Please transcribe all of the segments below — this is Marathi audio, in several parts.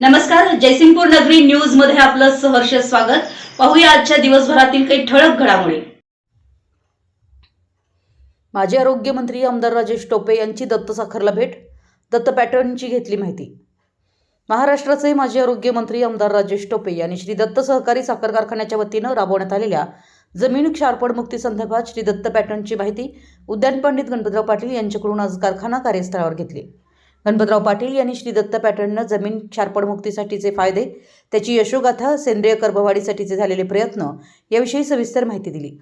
नमस्कार जयसिंगपूर नगरी न्यूजमध्ये आपलं सहर्ष स्वागत. पाहूया आजच्या दिवसभरातील काही ठळक घडामोडी. माजी आरोग्यमंत्री आमदार राजेश टोपे यांची दत्त साखरला भेट. दत्त पॅटर्नची घेतली माहिती. महाराष्ट्राचे माजी आरोग्यमंत्री आमदार राजेश टोपे यांनी श्री दत्त सहकारी साखर कारखान्याच्या वतीनं राबवण्यात आलेल्या जमीन क्षारपड मुक्ती संदर्भात श्री दत्त पॅटर्नची माहिती उद्यान पंडित गणपतराव पाटील यांच्याकडून आज कारखाना कार्यस्थळावर घेतली. गणपतराव पाटील यांनी श्री दत्त पॅटर्ननं जमीन क्षारपड मुक्तीसाठीचे फायदे त्याची यशोगाथा सेंद्रिय कर्बवाढीसाठीचे झालेले प्रयत्न याविषयी सविस्तर माहिती दिली.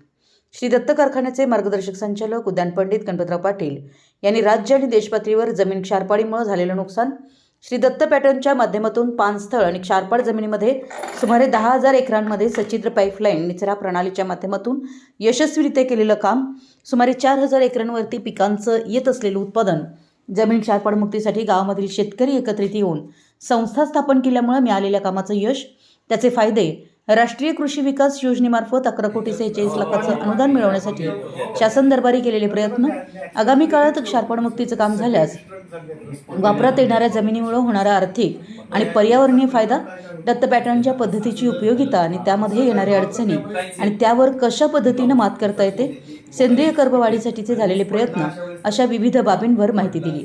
श्री दत्त कारखान्याचे मार्गदर्शक संचालक उद्यान पंडित गणपतराव पाटील यांनी राज्य आणि देशपातळीवर जमीन क्षारपाडीमुळे झालेलं नुकसान श्री दत्त पॅटर्नच्या माध्यमातून पानस्थळ आणि क्षारपाड जमिनीमध्ये सुमारे दहा हजार एकरांमध्ये सचित्र पाईपलाईन निचरा प्रणालीच्या माध्यमातून यशस्वीरित्या केलेलं काम सुमारे चार हजार एकरांवरती पिकांचं येत असलेलं उत्पादन जमीन क्षारपाड मुक्तीसाठी गावामधील शेतकरी एकत्रित येऊन संस्था स्थापन केल्यामुळे मिळालेल्या कामाचं यश त्याचे फायदे राष्ट्रीय कृषी विकास योजनेमार्फत अकरा कोटी सेहेचाळीस लाखाचं अनुदान मिळवण्यासाठी शासन दरबारी केलेले प्रयत्न आगामी काळात क्षारपणमुक्तीचं काम झाल्यास वापरात येणाऱ्या जमिनीमुळे होणारा आर्थिक आणि पर्यावरणीय फायदा दत्त पॅटर्नच्या पद्धतीची उपयोगिता आणि त्यामध्ये येणाऱ्या अडचणी आणि त्यावर कशा पद्धतीनं मात करता येते सेंद्रिय कर्बवाढीसाठीचे झालेले प्रयत्न अशा विविध बाबींवर माहिती दिली.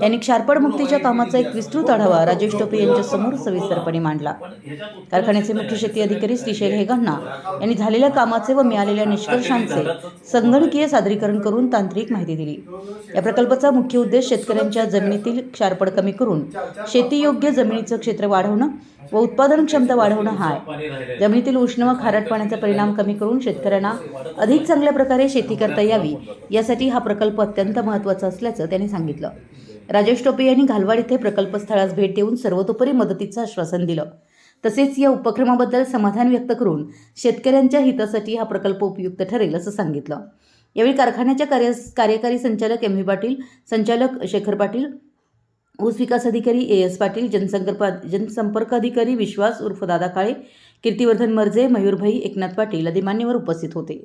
त्यांनी क्षारपड मुक्तीच्या कामाचा एक विस्तृत आढावा राजेश टोपे यांच्यासमोर सविस्तरपणे मांडला. कारखान्याचे मुख्य शेती अधिकारी श्रीशैल हेगांना यांनी झालेल्या कामाचे व मिळालेल्या निष्कर्षांचे संगणकीय सादरीकरण करून तांत्रिक माहिती दिली. या प्रकल्पाचा मुख्य उद्देश शेतकऱ्यांच्या जमिनीतील क्षारपड कमी करून शेतीयोग्य जमिनीचं क्षेत्र वाढवणं व उत्पादन क्षमता वाढवणं हा आहे. जमिनीतील उष्ण व खारट पाण्याचा परिणाम कमी करून शेतकऱ्यांना अधिक चांगल्या प्रकारे शेती करता यावी यासाठी हा प्रकल्प अत्यंत महत्त्वाचा असल्याचं त्यांनी सांगितलं. राजेश टोपे यांनी घालवाड इथे प्रकल्प स्थळास भेट देऊन सर्वतोपरी मदतीचं आश्वासन दिलं. तसेच या उपक्रमाबद्दल समाधान व्यक्त करून शेतकऱ्यांच्या हितासाठी हा प्रकल्प उपयुक्त ठरेल असं सांगितलं. यावेळी कारखान्याच्या कार्य कार्यकारी संचालक एम व्ही पाटील संचालक शेखर पाटील ऊस विकास अधिकारी ए एस पाटील जनसंपर्क जनसंपर्क अधिकारी विश्वास उर्फ दादा काळे कीर्तिवर्धन मर्जे मयूरभाई एकनाथ पाटील आदी मान्यवर उपस्थित होते.